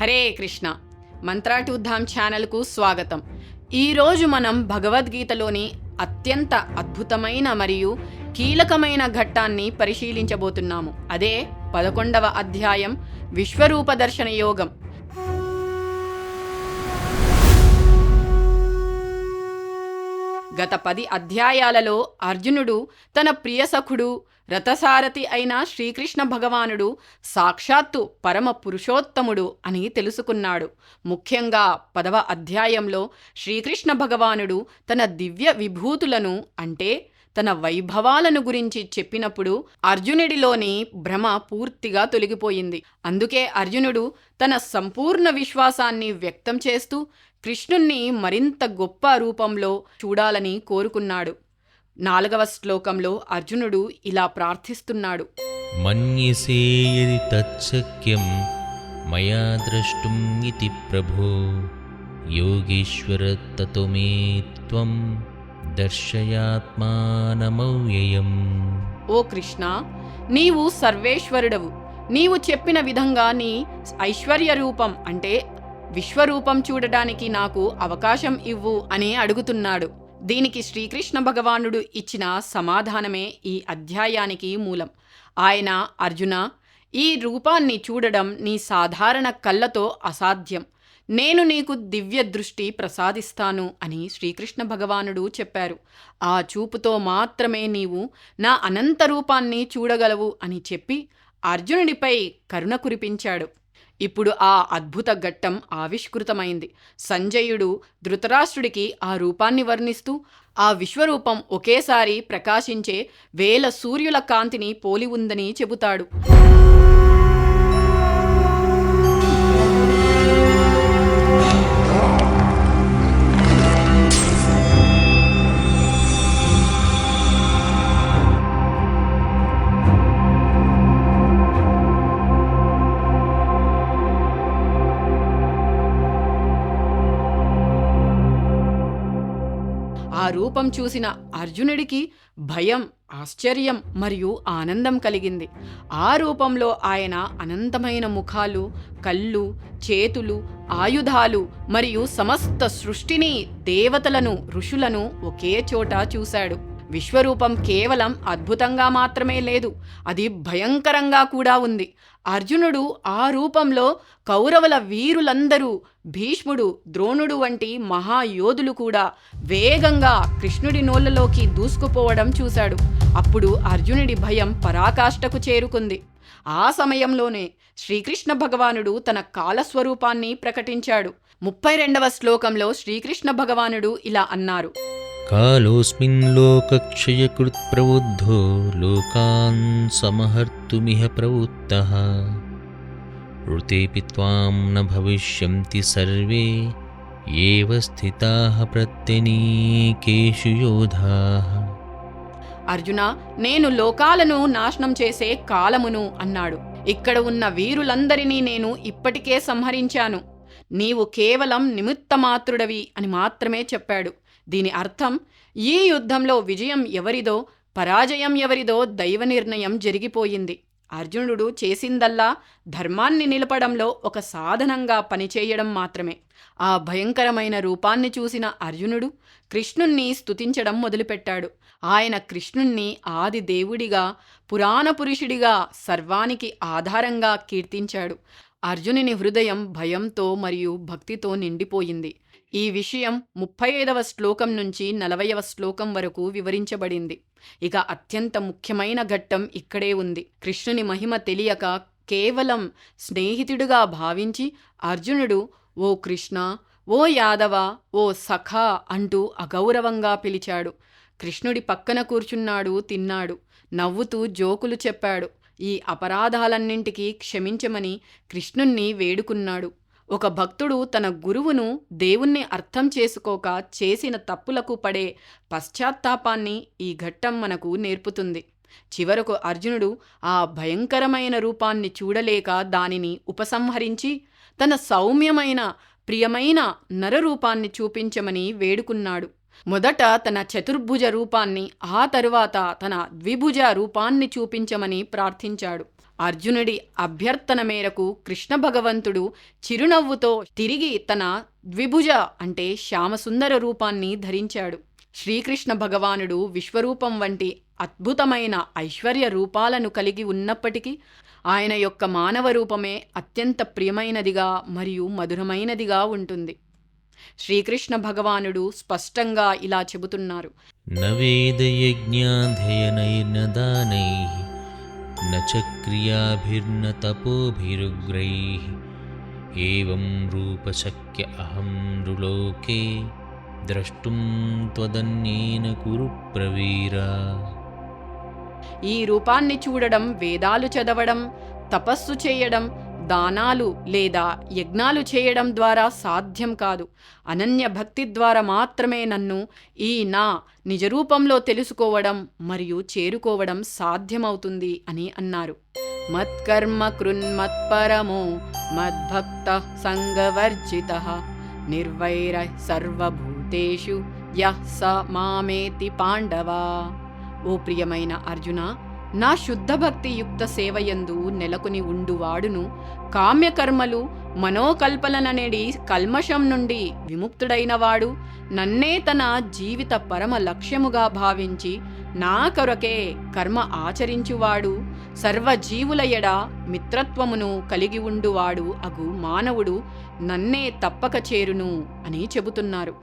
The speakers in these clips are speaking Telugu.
హరే కృష్ణ. మంత్రాటూధాం ఛానల్కు స్వాగతం. ఈరోజు మనం భగవద్గీతలోని అత్యంత అద్భుతమైన మరియు కీలకమైన ఘట్టాన్ని పరిశీలించబోతున్నాము. అదే పదకొండవ అధ్యాయం విశ్వరూప దర్శన యోగం. గత పది అధ్యాయాలలో అర్జునుడు తన ప్రియసఖుడు రథసారథి అయిన శ్రీకృష్ణ భగవానుడు సాక్షాత్తు పరమ పురుషోత్తముడు అని తెలుసుకున్నాడు. ముఖ్యంగా పదవ అధ్యాయంలో శ్రీకృష్ణ భగవానుడు తన దివ్య విభూతులను అంటే తన వైభవాలను గురించి చెప్పినప్పుడు అర్జునుడిలోని భ్రమ పూర్తిగా తొలగిపోయింది. అందుకే అర్జునుడు తన సంపూర్ణ విశ్వాసాన్ని వ్యక్తం చేస్తూ కృష్ణుణ్ణి మరింత గొప్ప రూపంలో చూడాలని కోరుకున్నాడు. నాలుగవ శ్లోకంలో అర్జునుడు ఇలా ప్రార్థిస్తున్నాడు. మన్యసేయది తచ్చక్యం మయా ద్రష్టుం ఇది ప్రభో. యోగీశ్వర తతుమే త్వం ఓ కృష్ణ నీవు సర్వేశ్వరుడవు. నీవు చెప్పిన విధంగా నీ ఐశ్వర్య రూపం అంటే విశ్వరూపం చూడడానికి నాకు అవకాశం ఇవ్వు అని అడుగుతున్నాడు. దీనికి శ్రీకృష్ణ భగవానుడు ఇచ్చిన సమాధానమే ఈ అధ్యాయానికి మూలం. ఆయన అర్జున ఈ రూపాన్ని చూడడం నీ సాధారణ కళ్ళతో అసాధ్యం. నేను నీకు దివ్య దృష్టి ప్రసాదిస్తాను అని శ్రీకృష్ణ భగవానుడు చెప్పారు. ఆ చూపుతో మాత్రమే నీవు నా అనంత రూపాన్ని చూడగలవు అని చెప్పి అర్జునుడిపై కరుణ కురిపించాడు. ఇప్పుడు ఆ అద్భుత ఘట్టం ఆవిష్కృతమైంది. సంజయుడు ధృతరాష్ట్రుడికి ఆ రూపాన్ని వర్ణిస్తూ ఆ విశ్వరూపం ఒకేసారి ప్రకాశించే వేల సూర్యుల కాంతిని పోలి ఉందని చెబుతాడు. రూపం చూసిన అర్జునుడికి భయం ఆశ్చర్యం మరియు ఆనందం కలిగింది. ఆ రూపంలో ఆయన అనంతమైన ముఖాలు కళ్ళు చేతులు ఆయుధాలు మరియు సమస్త సృష్టిని దేవతలను ఋషులను ఒకే చోట చూశాడు. విశ్వరూపం కేవలం అద్భుతంగా మాత్రమే లేదు అది భయంకరంగా కూడా ఉంది. అర్జునుడు ఆ రూపంలో కౌరవుల వీరులందరూ భీష్ముడు ద్రోణుడు వంటి మహాయోధులు కూడా వేగంగా కృష్ణుడి నోళ్ళలోకి దూసుకుపోవడం చూశాడు. అప్పుడు అర్జునుడి భయం పరాకాష్ఠకు చేరుకుంది. ఆ సమయంలోనే శ్రీకృష్ణ భగవానుడు తన కాలస్వరూపాన్ని ప్రకటించాడు. ముప్పై రెండవ శ్లోకంలో శ్రీకృష్ణ భగవానుడు ఇలా అన్నారు. कालोऽस्मिन् लोकक्षयकृत् प्रबुद्धो लोकान् समहर्तुमिह प्रवृत्तः ऋतेऽपि त्वां न भविष्यन्ति सर्वे एव स्थिताः प्रत्यनीकेषु योधाः అర్జున నేను లోకాలను నాశనం చేసే కాలమును అన్నాడు ఇక్కడ ఉన్న వీరులందరినీ నేను ఇప్పటికే సంహరించాను నీవు కేవలం నిమిత్తమాత్రుడవి అని మాత్రమే చెప్పాడు దీని అర్థం ఈ యుద్ధంలో విజయం ఎవరిదో పరాజయం ఎవరిదో దైవ నిర్ణయం జరిగిపోయింది. అర్జునుడు చేసిందల్లా ధర్మాన్ని నిలపడంలో ఒక సాధనంగా పనిచేయడం మాత్రమే. ఆ భయంకరమైన రూపాన్ని చూసిన అర్జునుడు కృష్ణుణ్ణి స్తుతించడం మొదలుపెట్టాడు. ఆయన కృష్ణుణ్ణి ఆది దేవుడిగా పురాణ పురుషుడిగా సర్వానికి ఆధారంగా కీర్తించాడు. అర్జునుని హృదయం భయంతో మరియు భక్తితో నిండిపోయింది. ఈ విషయం ముప్పై ఐదవ శ్లోకం నుంచి నలభైవ శ్లోకం వరకు వివరించబడింది. ఇక అత్యంత ముఖ్యమైన ఘట్టం ఇక్కడే ఉంది. కృష్ణుని మహిమ తెలియక కేవలం స్నేహితుడుగా భావించి అర్జునుడు ఓ కృష్ణ ఓ యాదవ ఓ సఖా అంటూ అగౌరవంగా పిలిచాడు. కృష్ణుడి పక్కన కూర్చున్నాడు తిన్నాడు నవ్వుతూ జోకులు చెప్పాడు. ఈ అపరాధాలన్నింటికీ క్షమించమని కృష్ణుణ్ణి వేడుకున్నాడు. ఒక భక్తుడు తన గురువును దేవుణ్ణి అర్థం చేసుకోక చేసిన తప్పులకు పడే పశ్చాత్తాపాన్ని ఈ ఘట్టం మనకు నేర్పుతుంది. చివరకు అర్జునుడు ఆ భయంకరమైన రూపాన్ని చూడలేక దానిని ఉపసంహరించి తన సౌమ్యమైన ప్రియమైన నరరూపాన్ని చూపించమని వేడుకున్నాడు. మొదట తన చతుర్భుజ రూపాన్ని ఆ తరువాత తన ద్విభుజ రూపాన్ని చూపించమని ప్రార్థించాడు. అర్జునుడి అభ్యర్థన మేరకు కృష్ణ భగవంతుడు చిరునవ్వుతో తిరిగి తన ద్విభుజ అంటే శ్యామసుందర రూపాన్ని ధరించాడు. శ్రీకృష్ణ భగవానుడు విశ్వరూపం వంటి అద్భుతమైన ఐశ్వర్య రూపాలను కలిగి ఉన్నప్పటికీ ఆయన యొక్క మానవ రూపమే అత్యంత ప్రియమైనదిగా మరియు మధురమైనదిగా ఉంటుంది. శ్రీకృష్ణ భగవానుడు స్పష్టంగా ఇలా చెబుతున్నారు. నవేదయజ్ఞాధ్యయనైర్నదానైః न च क्रियाभिर्न तपोभिरुग्रैः एवं रूपशक्य अहं नृलोके द्रष्टुं त्वदन्येन कुरु प्रवीरा ఈ రూపాన్ని చూడడం వేదాలు చదవడం తపస్సు చేయడం దానాలు లేదా యజ్ఞాలు చేయడం ద్వారా సాధ్యం కాదు. అనన్య భక్తి ద్వారా మాత్రమే నన్ను ఈ నా నిజరూపంలో తెలుసుకోవడం మరియు చేరుకోవడం సాధ్యమవుతుంది అని అన్నారు. మత్కర్మ కృన్మత్పరమో మద్భక్త సంగవర్జిత నిర్వైర సర్వభూతేషు యః స మామేతి పాండవా. ఓ ప్రియమైన అర్జున నా శుద్ధ యుక్త సేవయందు నెలకొని ఉండువాడును. కామ్యకర్మలు మనోకల్పలననేడి కల్మషం నుండి విముక్తుడైనవాడు. నన్నే తన జీవిత పరమ లక్ష్యముగా భావించి నా కొరకే కర్మ ఆచరించువాడు. సర్వజీవుల ఎడ మిత్రత్వమును కలిగి ఉండువాడు అగు మానవుడు. నన్నే తప్పక చేరును అని చెబుతున్నారు.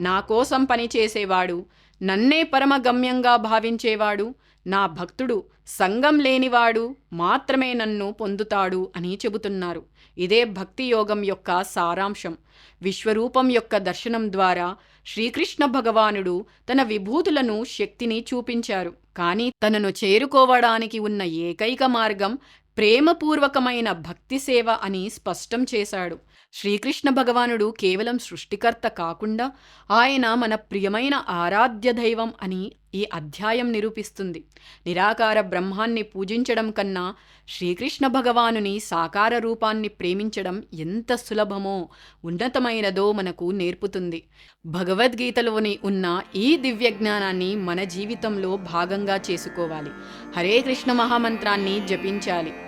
నా కోసం పనిచేసేవాడు. నన్నే పరమ గమ్యంగా భావించేవాడు. నా భక్తుడు సంగం లేనివాడు మాత్రమే నన్ను పొందుతాడు అని చెబుతున్నారు. ఇదే భక్తి యోగం యొక్క సారాంశం. విశ్వరూపం యొక్క దర్శనం ద్వారా శ్రీకృష్ణ భగవానుడు తన విభూతులను శక్తిని చూపించారు. కానీ తనను చేరుకోవడానికి ఉన్న ఏకైక మార్గం ప్రేమపూర్వకమైన భక్తి సేవ అని స్పష్టం చేశాడు. శ్రీకృష్ణ భగవానుడు కేవలం సృష్టికర్త కాకుండా ఆయన మన ప్రియమైన ఆరాధ్య దైవం అని ఈ అధ్యాయం నిరూపిస్తుంది. నిరాకార బ్రహ్మాన్ని పూజించడం కన్నా శ్రీకృష్ణ భగవానుని సాకార రూపాన్ని ప్రేమించడం ఎంత సులభమో ఉన్నతమైనదో మనకు నేర్పుతుంది. భగవద్గీతలోని ఉన్న ఈ దివ్య జ్ఞానాన్ని మన జీవితంలో భాగంగా చేసుకోవాలి. హరే కృష్ణ మహామంత్రాన్ని జపించాలి.